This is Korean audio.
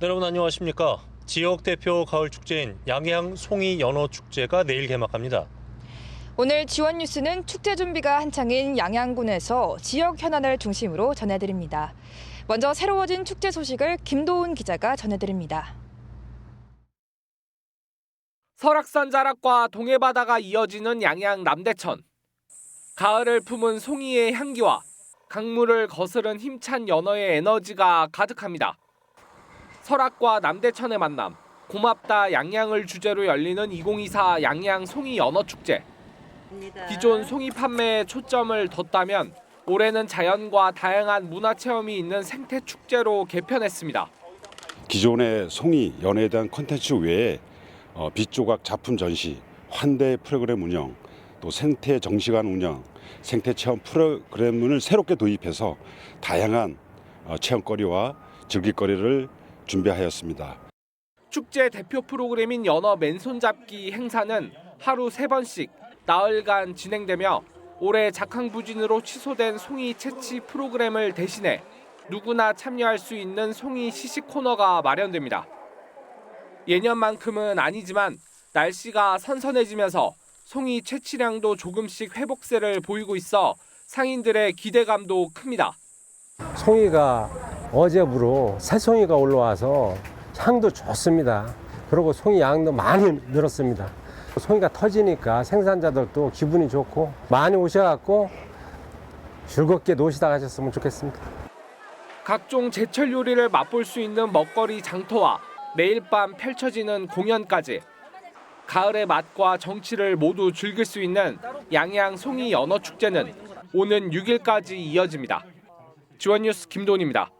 네, 여러분 안녕하십니까? 지역 대표 가을 축제인 양양 송이 연어 축제가 내일 개막합니다. 오늘 지원 뉴스는 축제 준비가 한창인 양양군에서 지역 현안을 중심으로 전해드립니다. 먼저 새로워진 축제 소식을 김도훈 기자가 전해드립니다. 설악산 자락과 동해바다가 이어지는 양양 남대천. 가을을 품은 송이의 향기와 강물을 거스른 힘찬 연어의 에너지가 가득합니다. 설악과 남대천의 만남, 고맙다 양양을 주제로 열리는 2024 양양 송이 연어 축제. 기존 송이 판매에 초점을 뒀다면 올해는 자연과 다양한 문화 체험이 있는 생태 축제로 개편했습니다. 기존의 송이 연애에 대한 컨텐츠 외에 어, 빛조각 작품 전시, 환대 프로그램 운영, 또 생태 정시관 운영, 생태 체험 프로그램을 새롭게 도입해서 다양한 어, 체험거리와 즐길거리를 준비하였습니다. 축제 대표 프로그램인 연어 맨손잡기 행사는 하루 세번씩 나흘간 진행되며 올해 작황부진으로 취소된 송이 채취 프로그램을 대신해 누구나 참여할 수 있는 송이 시식 코너가 마련됩니다. 예년만큼은 아니지만 날씨가 선선해지면서 송이 채취량도 조금씩 회복세를 보이고 있어 상인들의 기대감도 큽니다. 송이가 어제부로 새송이가 올라와서 향도 좋습니다. 그리고 송이 양도 많이 늘었습니다. 송이가 터지니까 생산자들도 기분이 좋고 많이 오셔갖고 즐겁게 노시다 가셨으면 좋겠습니다. 각종 제철 요리를 맛볼 수 있는 먹거리 장터와 매일 밤 펼쳐지는 공연까지 가을의 맛과 정취를 모두 즐길 수 있는 양양 송이 연어 축제는 오는 6일까지 이어집니다. 지원 뉴스 김돈입니다.